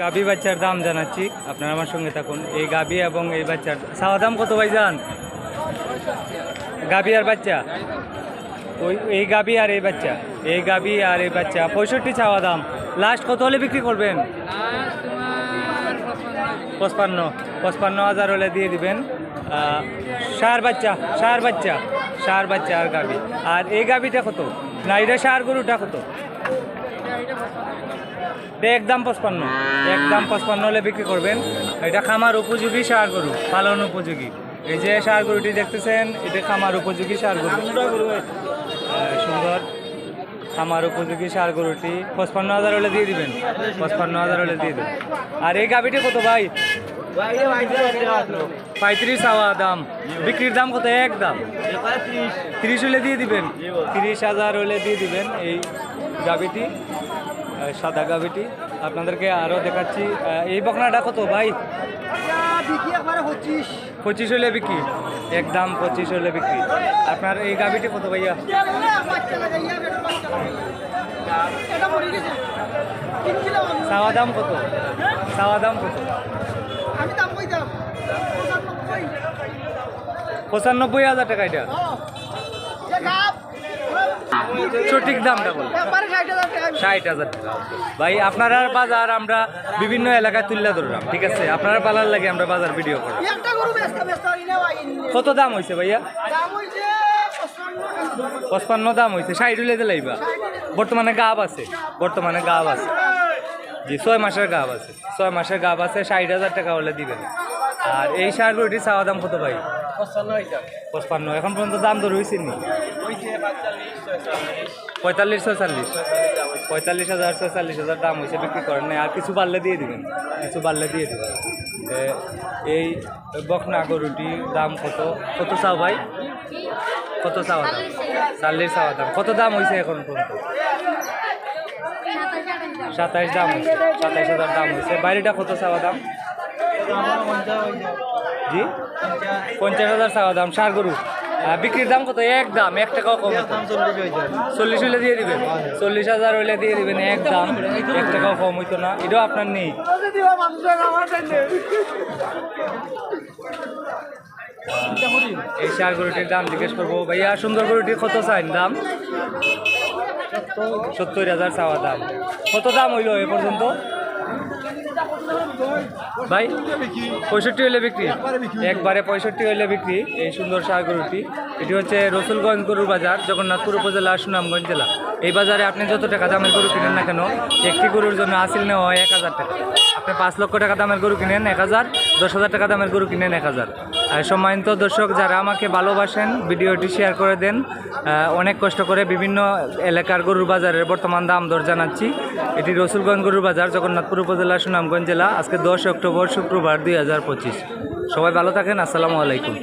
গাভী বাচ্চার দাম জানাচ্ছি, আপনারা আমার সঙ্গে থাকুন। এই গাভী এবং এই বাচ্চার চাওয়া দাম কত ভাই জান গাভী আর বাচ্চা? ওই, এই গাভী আর এই বাচ্চা। এই গাভী আর এই বাচ্চা। পঁয়ষট্টি চাওয়া দাম। লাস্ট কত হলে বিক্রি করবেন? পঁচপান্ন। পঁচপান্ন হাজার হলে দিয়ে দিবেন। ষাঁড় বাচ্চা, সার বাচ্চা। সার বাচ্চা আর গাভী। আর এই গাভীটা কত? না, এটা ষাঁড় গরুটা কত? একদম পঁচপান্ন। একদম পঁচপান্ন হলে বিক্রি করবেন। এটা খামার উপযোগী সার গরু পালন উপযোগী। এই যে সার গরুটি দেখতেছেন এটা খামার উপযোগী সার গরু। সুন্দর খামার উপযোগী সার গরুটি। পঁচপান্ন হাজার হলে দিয়ে দিবেন। পঁচপান্ন হাজার হলে দিয়ে দেবেন। আর এই গাভিটি কত ভাই? পঁয়ত্রিশ হাওয়া দাম। বিক্রির দাম কত? এক দাম। তিরিশ। হলে দিয়ে দিবেন। তিরিশ হাজার হলে দিয়ে দিবেন। এই গাভিটি সাদা গাভিটি। আপনাদেরকে আরও দেখাচ্ছি। এই বকনাটা কত ভাই? পঁচিশ হলে বিক্রি। একদম পঁচিশ হলে বিক্রি। আপনার এই গাভিটি কত ভাইয়া? চাওয়া দাম কত? চাওয়া দাম কত? পঁচানব্বই হাজার টাকা এটা। সঠিক দামটা বল। ষাট হাজার টাকা। ভাই আপনারা বাজার আমরা বিভিন্ন এলাকায় তুলে ধরলাম ঠিক আছে? আপনারা পালার লাগে আমরা বাজার ভিডিও করি একটা গরু ব্যস্ত ব্যস্ত ইনে ভাই। কত দাম হয়েছে ভাইয়া? দাম পঁচপান্ন দাম হয়েছে ষাট হলে দিলাইবা বর্তমানে গাব আছে বর্তমানে গাব আছে। জি ছয় মাসের গাব আছে ছয় মাসের গাব আছে ষাট হাজার টাকা হলে দিবেন। আর এই সার গরুটি চাওয়া দাম কত ভাই? পঁচপান্ন এখন পর্যন্ত দাম দর হয়েছে নি? পঁয়তাল্লিশ ছয়চল্লিশ। পঁয়তাল্লিশ হাজার, ছয়চল্লিশ হাজার দাম হয়েছে বিক্রি করেন আর কিছু বাড়লে দিয়ে দিবেন। কিছু বাড়লে দিয়ে দিবেন। এই বকনা গরুটি দাম কত? কত চাও ভাই? কত চাওয়া দাম? চাল্লিশ চাওয়া দাম। কত দাম হয়েছে এখন পর্যন্ত? সাতাইশ দাম হয়েছে সাতাইশ হাজার দাম হয়েছে বাইরেটা কত চাওয়া দাম? জি? পঞ্চাশ হাজার চাওয়া দাম। সার গরু? বিক্রির দাম কত? এক দাম এক টাকাও কম চল্লিশ হলে দিয়ে দিবেন। চল্লিশ হাজার হলে দিয়ে দিবেন এক দাম এক টাকাও কম হইতো না। এটাও আপনার নেই। এই সার গরুটির দাম জিজ্ঞেস করব। ভাইয়া সুন্দর গরুটির কত চাইন দাম? সত্তর হাজার চাওয়া দাম। কত দাম হইল এ পর্যন্ত? ভাই, পঁয়ষট্টি হইলে বিক্রি। একবারে পঁয়ষট্টি হইলে বিক্রি, এই সুন্দর সাহা গরুটি এটি হচ্ছে রসুলগঞ্জ গরুর বাজার, জগন্নাথপুর উপজেলা, সুনামগঞ্জ জেলা। এই বাজারে আপনি যত টাকা দামের গরু কিনেন না কেন, একটি গরুর জন্য আসিল নেওয়া হয় এক হাজার টাকা। আপনি পাঁচ লক্ষ টাকা দামের গরু কিনেন এক হাজার, দশ হাজার টাকা দামের গরু কিনেন এক হাজার। সম্মানিত দর্শক, যারা আমাকে ভালোবাসেন, ভিডিওটি শেয়ার করে দেন অনেক কষ্ট করে বিভিন্ন এলাকার গরুর বাজারের বর্তমান দাম দর জানাচ্ছি। এটি রসুলগঞ্জ গরুর বাজার, জগন্নাথপুর উপজেলা, সুনামগঞ্জ জেলা, আজকে দশ অক্টোবর, শুক্রবার দুই হাজার পঁচিশ। সবাই ভালো থাকেন, আসসালামু আলাইকুম।